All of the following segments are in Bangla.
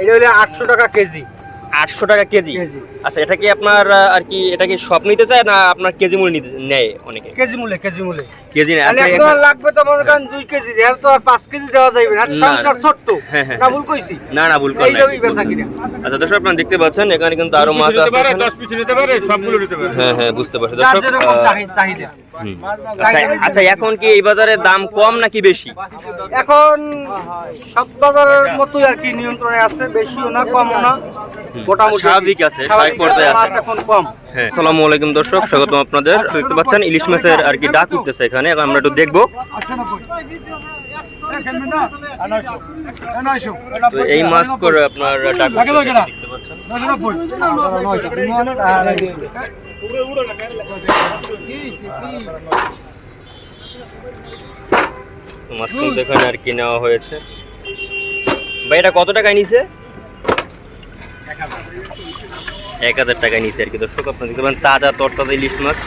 এটা হলো আটশো টাকা কেজি। আটশো টাকা কেজি। আচ্ছা এটা কি আপনার আর কি এটা কি সব নিতে চায় না আপনার কেজি মূল্য নিতে নেয় অনেকে? কেজি মূল্যে কেজি মূল্যে। কেজি তাহলে আচ্ছা, লাগবে তো মনে করেন দুই কেজি এর তো আর পাঁচ কেজি দেওয়া যাবে না না। সংসার ছোট্ট। হ্যাঁ, হ্যাঁ, না হ্যাঁ। ভুল কইছি। না না ভুল করেন আচ্ছা দর্শক আপনারা দেখতে পাচ্ছেন এখানে কিন্তু আরও মাছ নিতে আছে পারে এখানে। দশ পিস নিতে পারে সবগুলো নিতে পারে। হ্যাঁ হ্যাঁ বুঝতে পারছি। দর্শক চাহিদা। আচ্ছা আচ্ছা এখন কি এই বাজারে দাম কম নাকি বেশি? এখন সব বাজারের মতোই আর কি নিয়ন্ত্রণে আছে বেশিও না কমও না। স্বাভাবিক আছে, স্বাভাবিক স্বাভাবিক পর্যায়ে আছে। এখন কম। হ্যাঁ। আসসালামু আলাইকুম দর্শক স্বাগতম আপনাদের। দেখতে পাচ্ছেন ইলিশ মাছের আর কি ডাক উঠতেছে এখানে এখন আমরা একটু দেখব। এই মাছ করে আপনার ডাক দেখতে পাচ্ছেন। তো মাছ কিন্তু এখানে আর কি নেওয়া হয়েছে। ভাই এটা কত টাকায় নিছে? এক হাজার টাকায় নিছে আর কি। দর্শক আপনারা দেখতে পাচ্ছেন তাজা তরতাজা ইলিশ মাছ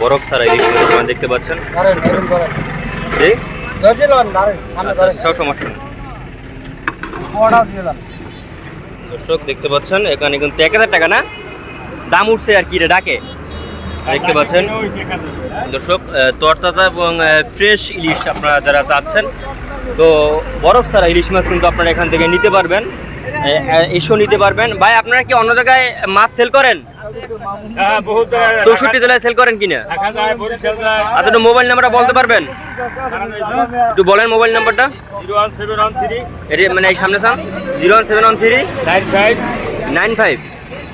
বরফ ছাড়া ইলিশ মাছ আপনারা দেখতে পাচ্ছেন। জি? আচ্ছা সমস্যা নেই। দর্শক দেখতে পাচ্ছেন এখানে কিন্তু এক হাজার টাকা না? দাম উঠছে আর কি রে ডাকে। দেখতে পাচ্ছেন। দর্শক তরতাজা এবং ফ্রেশ ইলিশ আপনারা যারা চাচ্ছেন তো বরফ ছাড়া ইলিশ মাছ কিন্তু আপনারা এখান থেকে নিতে পারবেন। এসো নিতে পারবেন। ভাই আপনারা কি অন্য জায়গায় মাছ সেল করেন? হ্যাঁ চৌষট্টি জেলায় সেল করেন কিনা? আচ্ছা একটু মোবাইল নাম্বারটা বলতে পারবেন? একটু বলেন মোবাইল নাম্বারটা মানে এই সামনে সাম zero one seven one three nine five nine five.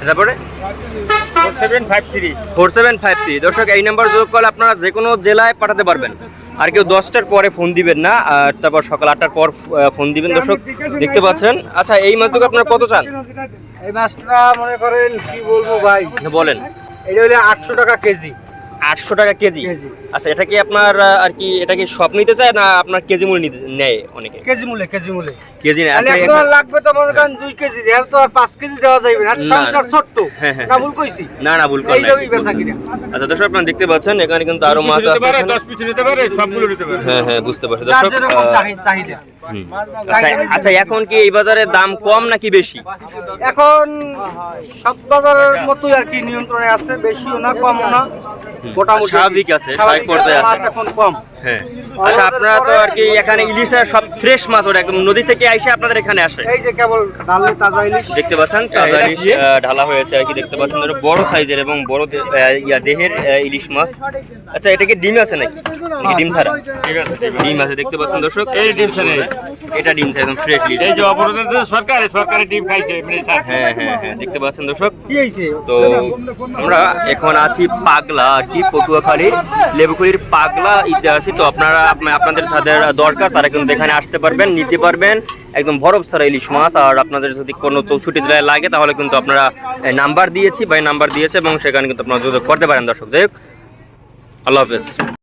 তারপরে? Four seven five three. Four seven five three. দর্শক এই নাম্বার যোগ করলে আপনারা যে কোনো জেলায় পাঠাতে পারবেন। আর কেউ দশটার পরে ফোন দিবেন না আর তারপর সকাল আটটার পর ফোন দিবেন। দর্শক দেখতে পাচ্ছেন? আচ্ছা এই মাছটুকু আপনারা কত চান? এই মাছটা মনে করেন কি বলব ভাই? বলেন। এটা হলো আটশো টাকা কেজি। আটশো টাকা কেজি? কেজি। আচ্ছা এটা কি আপনার আর কি এটা কি সব নিতে চায় না আপনার কেজি মূল্য নেয় অনেকে? কেজি মূল্যে কেজি মূল্যে। কেজি নেয় তাহলে আচ্ছা, লাগবে তো মনে করেন দুই কেজি এর তো আর পাঁচ কেজি দেওয়া যাবে না। না। সংসার ছোট্ট। হ্যাঁ, হ্যাঁ, না হ্যাঁ। ভুল কইছি। না না ভুল করেন আচ্ছা দর্শক আপনারা দেখতে পাচ্ছেন এখানে কিন্তু আরও মাছ আছে পারে এখানে। দশ পিস নিতে পারে সবগুলো নিতে পারে। হ্যাঁ হ্যাঁ বুঝতে পারছি। দর্শক চাহিদা। আচ্ছা আচ্ছা এখন কি এই বাজারে দাম কম নাকি বেশি? এখন সব বাজারের মতোই আর কি নিয়ন্ত্রণে আছে বেশিও না কমও না। মোটামুটি স্বাভাবিক আছে, স্বাভাবিক পর্যায়ে আছে। এখন কম। হ্যাঁ। আচ্ছা আপনারা তো আর কি এখানে ইলিশের সব ফ্রেশ মাছ ওটা একদম নদী থেকে আইসে আপনাদের এখানে আসে? এই যে কেবল ডালে তাজা ইলিশ। দেখতে পাচ্ছেন তাজা ইলিশ ঢালা হয়েছে আর কি দেখতে পাচ্ছেন এটা বড় সাইজের এবং বড় ইয়া দেহের ইলিশ মাছ। আচ্ছা এটা কি ডিম আছে নাকি? নাকি ডিম ছাড়া? ঠিক আছে ডিম আছে। দেখতে পাচ্ছেন দর্শক। এই ডিম ছাড়া। এটা ডিম ছাড়া একদম ফ্রেশ ইলিশ এই যে অপরাধ সরকার সরকারি টিম খাইছে এমনি সাথে হ্যাঁ হ্যাঁ হ্যাঁ দেখতে পাচ্ছেন দর্শক। তো আমরা এখন আছি পাগলা আর কি পটুয়াখালী লেবুখুলির পাগলা ঈদে আছি তো আপনারা আপনা- আপনাদের যাদের দরকার তারা কিন্তু এখানে আসতে পারবেন, নিতে পারবেন। একদম বরফ সারা ইলিশ মাছ, আর আপনাদের যদি কোনো চৌষট্টি জেলায় লাগে তাহলে কিন্তু আপনারা নাম্বার দিয়েছি ভাই নাম্বার দিয়েছে, এবং সেখানে কিন্তু আপনারা যোগাযোগ করতে পারেন, দর্শক। দেখ আল্লাহ হাফেজ।